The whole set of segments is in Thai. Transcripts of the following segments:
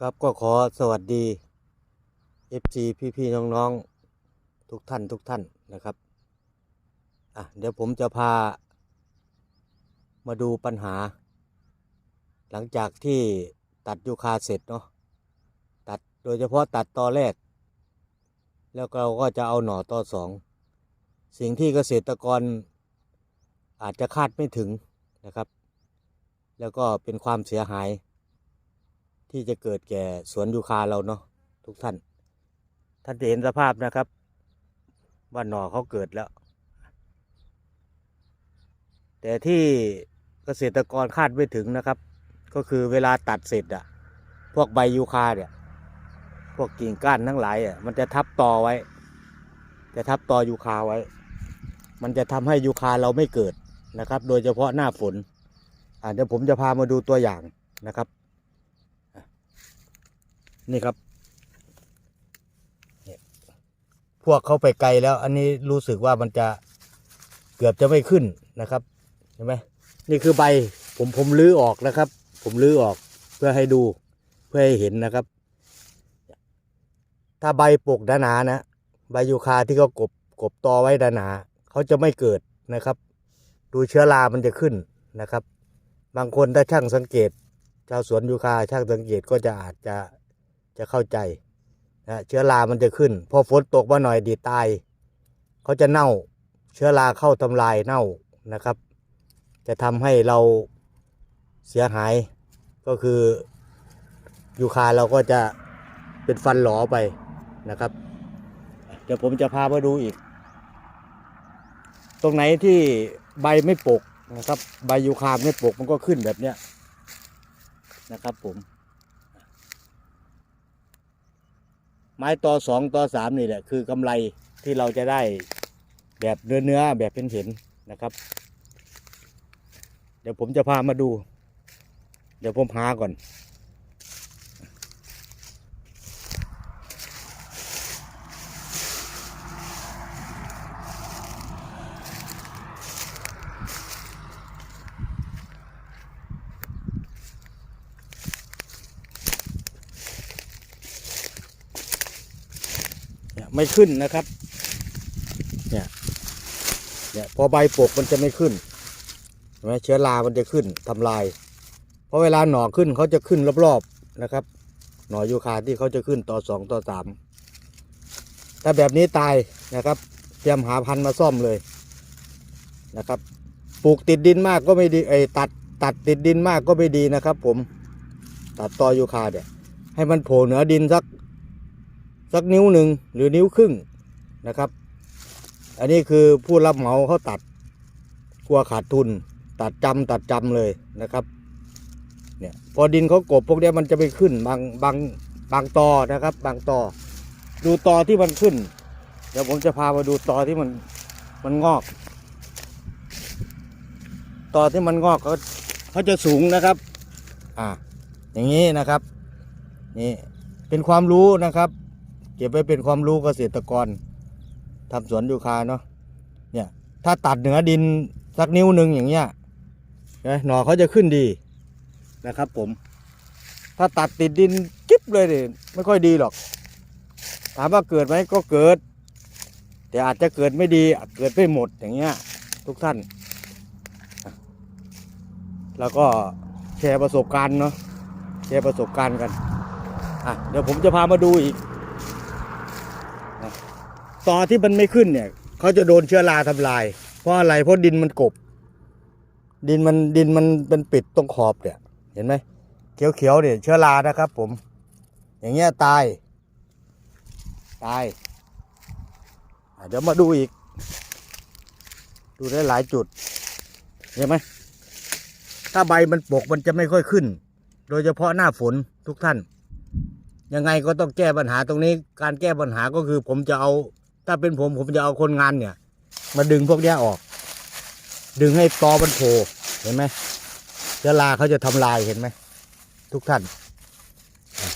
ครับก็ขอสวัสดี FC พี่ๆน้องๆ ทุกท่านทุกท่านนะครับอะเดี๋ยวผมจะพา มาดูปัญหา หลังจากที่ตัดยูคาเสร็จเนาะตัดโดยเฉพาะตัดตอแรก แล้วเราก็จะเอาหน่อต่อสอง สิ่งที่เกษตรกรอาจจะคาดไม่ถึงนะครับ แล้วก็เป็นความเสียหาย ที่จะเกิดแก่สวนยูคาเราเนาะทุกท่าน ท่านจะเห็นสภาพนะครับ ว่าหน่อเขาเกิดแล้ว แต่ที่เกษตรกรคาดไม่ถึงนะครับ ก็คือเวลาตัดเสร็จอะพวกใบยูคาเนี่ยพวกกิ่งก้านทั้งหลายอะมันจะทับตอไว้ จะทับตอยูคาไว้ มันจะทำให้ยูคาเราไม่เกิดนะครับ โดยเฉพาะหน้าฝนอ่าเดี๋ยวผมจะพามาดูตัวอย่างนะครับ นี่ครับพวกเขาไปไกลแล้ว อันนี้รู้สึกว่ามันจะเกือบจะไม่ขึ้นนะครับเห็นไหมนี่คือใบผมผมลื้อออกนะครับ ผมลื้อออกเพื่อให้ดูเพื่อให้เห็นนะครับ ถ้าใบปกหนาๆนะใบยูคาที่เขากบกบตอไว้หนาๆเขาจะไม่เกิดนะครับ ดูเชื้อรามันจะขึ้นนะครับ บางคนถ้าช่างสังเกต ชาวสวนยูคาช่างสังเกตก็จะอาจจะ จะเข้าใจนะเชื้อรามันจะขึ้น พอฝนตกมาหน่อยดีตายเขาจะเน่า เชื้อราเข้าทำลายเน่านะครับ จะทำให้เราเสียหายก็คือยูคาเราก็จะเป็นฟันหลอไปนะครับ เดี๋ยวผมจะพามาดูอีก ตรงไหนที่ใบไม่ปกนะครับ ใบยูคาไม่ปกมันก็ขึ้นแบบเนี้ยนะครับผม ไม้ต่อสองต่อสามนี่แหละคือกำไรที่เราจะได้แบบเนื้อเนื้อๆแบบเป็นเห็นนะครับ เดี๋ยวผมจะพามาดู เดี๋ยวผมหาก่อน ไม่ขึ้นนะครับ เนี่ย เนี่ยพอใบปกมันจะไม่ขึ้นเห็นไหมเชื้อรา มันจะขึ้นทำลาย เพราะเวลาหน่อขึ้นเขาจะขึ้นรอบๆนะครับ หน่อยูคาที่เขาจะขึ้นต่อสองต่อสามถ้าแบบนี้ตายนะครับ เตรียมหาพันธุ์มาซ่อมเลยนะครับ ปลูกติดดินมากก็ไม่ดีไอ้ยตัดตัดติดดินมากก็ไม่ดีนะครับ ผมตัดตอยูคาเนี่ยให้มันโผล่เหนือดินสัก สักนิ้วหนึ่งหรือนิ้วครึ่งนะครับ อันนี้คือผู้รับเหมาเขาตัดกลัวขาดทุน ตัดจำตัดจำเลยนะครับเนี่ยพอดินเขากบพวกนี้มันจะไปขึ้นบางบางบางตอนะครับ บางตอดูตอที่มันขึ้น เดี๋ยวผมจะพามาดูตอที่มันมันงอกตอที่มันงอกเขาเขาจะสูงนะครับ อ่าอย่างนี้นะครับ นี่เป็นความรู้นะครับ ก็บไว้เป็นความรู้เกษตรกรทำสวนยูคาเนาะเนี่ย ถ้าตัดเหนือดินสักนิ้วหนึ่งอย่างเงี้ยนะหน่อเขาจะขึ้นดีนะครับ ผม ถ้าตัดติดดินจิ๊บเลยเนี่ยไม่ค่อยดีหรอก ถามว่าเกิดไหมก็เกิด แต่อาจจะเกิดไม่ดีเกิดไม่หมดอย่างเงี้ย ทุกท่าน แล้วก็แชร์ประสบการณ์เนาะแชร์ประสบการณ์กันอะเดี๋ยวผมจะพามาดูอีก ตอที่มันไม่ขึ้นเนี่ยเขาจะโดนเชื้อราทำลาย เพราะอะไรเพราะดินมันกบ ดินมันดินมันเป็นปิดตรงขอบเนี่ย เห็นไหมเขียวๆเนี่ยเชื้อรานะครับ ผม อย่างเงี้ยตาย ตายเดี๋ยวมาดูอีก ดูได้หลายจุด เห็นไหมถ้าใบมันปกมันจะไม่ค่อยขึ้น โดยเฉพาะหน้าฝนทุกท่าน ยังไงก็ต้องแก้ปัญหาตรงนี้ การแก้ปัญหาก็คือผมจะเอา ถ้าเป็นผมผมจะเอาคนงานเนี่ย มาดึงพวกนี้ออก ดึงให้ตอมันโผล่เห็นไหมเชื้อราเขาจะทำลายเห็นไหมทุกท่าน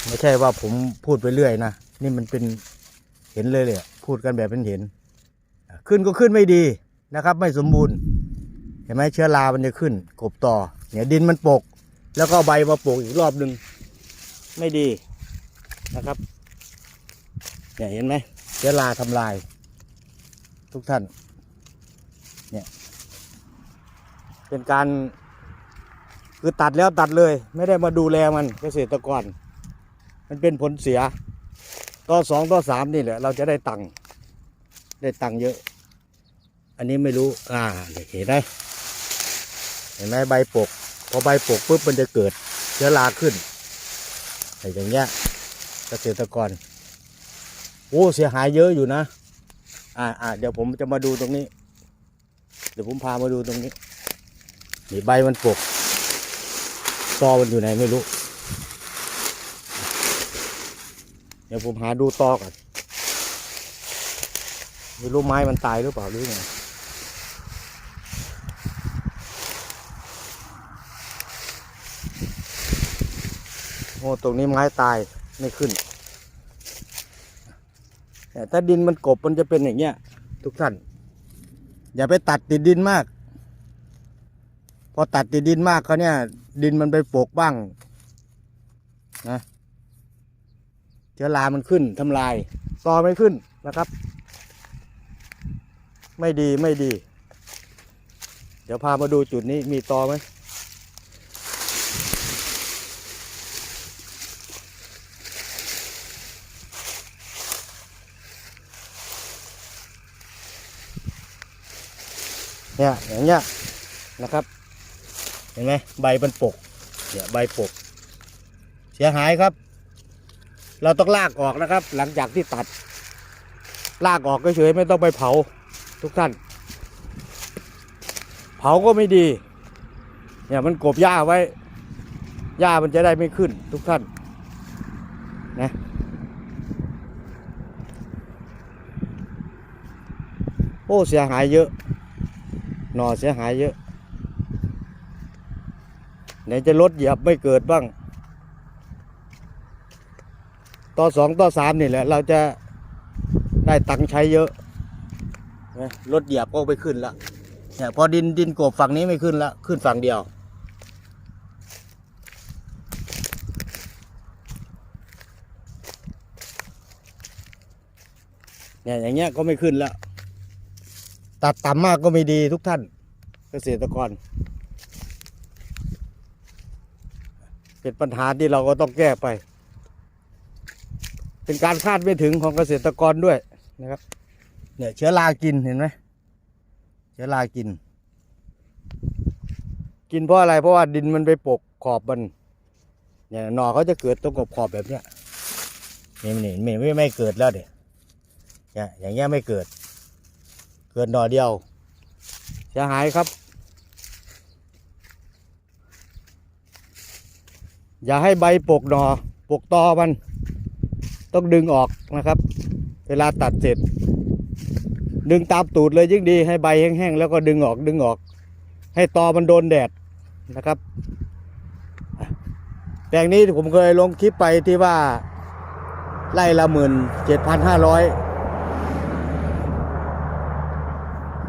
ไม่ใช่ว่าผมพูดไปเรื่อยนะนี่มันเป็นเห็นเลยเลยพูดกันแบบเป็นเห็น ขึ้นก็ขึ้นไม่ดีนะครับ ไม่สมบูรณ์ เห็นไหมเชื้อรามันจะขึ้น กบต่อเนี่ยดินมันปก แล้วก็ใบมาปกอีกรอบหนึ่งไม่ดีนะครับเนี่ยเห็นไหม เชื้อราทำลาย ทุกท่าน เนี่ย เป็นการคือตัดแล้วตัดเลย ไม่ได้มาดูแลมันเกษตรกร มันเป็นผลเสียต่อสองต่อสามนี่แหละ เราจะได้ตังค์ได้ตังค์เยอะ อันนี้ไม่รู้ อ่าเห็นไหมเห็นไหมใบปก พอใบปกปุ๊บมันจะเกิดเชื้อราขึ้นไอ้อย่างเงี้ยเกษตรกร อ้เสียหายเยอะอยู่นะ อ่าอ่าเดี๋ยวผมจะมาดูตรงนี้ เดี๋ยวผมพามาดูตรงนี้นี่ใบมันปกตอมันอยู่ไหนไม่รู้ เดี๋ยวผมหาดูตอก่อนไม่รู้ไม้มันตายหรือเปล่าหรือไงโอ้ตรงนี้ไม้ตายไม่ขึ้น แต่ถ้าดินมันกบมันจะเป็นอย่างเงี้ย ทุกท่าน อย่าไปตัดติดดินมาก พอตัดติดดินมากเขาเนี่ย ดินมันไปโปกบ้างนะเชื้อรามันขึ้นทำลายต่อไม่ขึ้นนะครับ ไม่ดีไม่ดี เดี๋ยวพามาดูจุดนี้มีตอไหม เนี่ยอย่างเงี้ยนะครับ เห็นไหมใบมันปกเนี่ยใบปก เสียหายครับ เราต้องลากออกนะครับ หลังจากที่ตัด ลากออกเฉยๆไม่ต้องไปเผาทุกท่าน เผาก็ไม่ดีเนี่ยมันกบหญ้าไว้หญ้ามันจะได้ไม่ขึ้นทุกท่านนะโอ้เสียหายเยอะ หน่อเสียหายเยอะไหนจะลดเหยียบไม่เกิดบ้าง ต่อสองต่อสามนี่แหละ เราจะได้ตังค์ใช้เยอะนะรถเหยียบก็ไปขึ้นละเนี่ยพอดินดินกบฝั่งนี้ไม่ขึ้นละขึ้นฝั่งเดียว เนี่ยอย่างเงี้ยก็ไม่ขึ้นแล้ว ตัดต่ำมากก็ไม่ดีทุกท่าน เกษตรกร เป็นปัญหาที่เราก็ต้องแก้ไป เป็นการคาดไม่ถึงของเกษตรกรด้วยนะครับเนี่ยเชื้อรากินเห็นไหมเชื้อรากิน กินเพราะอะไรเพราะว่าดินมันไปปกขอบมันเนี่ยหน่อเขาจะเกิดตรงกับขอบแบบเนี้ยนี่นนี่ไม่ไม่เกิดแล้วเดี๋ยเนี่ยอย่างเงี้ยไม่เกิด เกิดหน่อเดียว เสียหายครับ อย่าให้ใบปกหนอปกตอมัน ต้องดึงออกนะครับ เวลาตัดเสร็จ ดึงตามตูดเลยยิ่งดีให้ใบแห้งๆแล้วก็ดึงออกดึงออก ให้ตอมันโดนแดดนะครับแปลงนี้ผมเคยลงคลิปไปที่ว่าไล่ละหมื่นเจ็ดพันห้าร้อย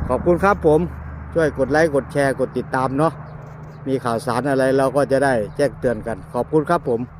ขอบคุณครับผมช่วยกดไลค์กดแชร์กดติดตามเนาะมีข่าวสารอะไรเราก็จะได้แจ้งเตือนกัน ขอบคุณครับผม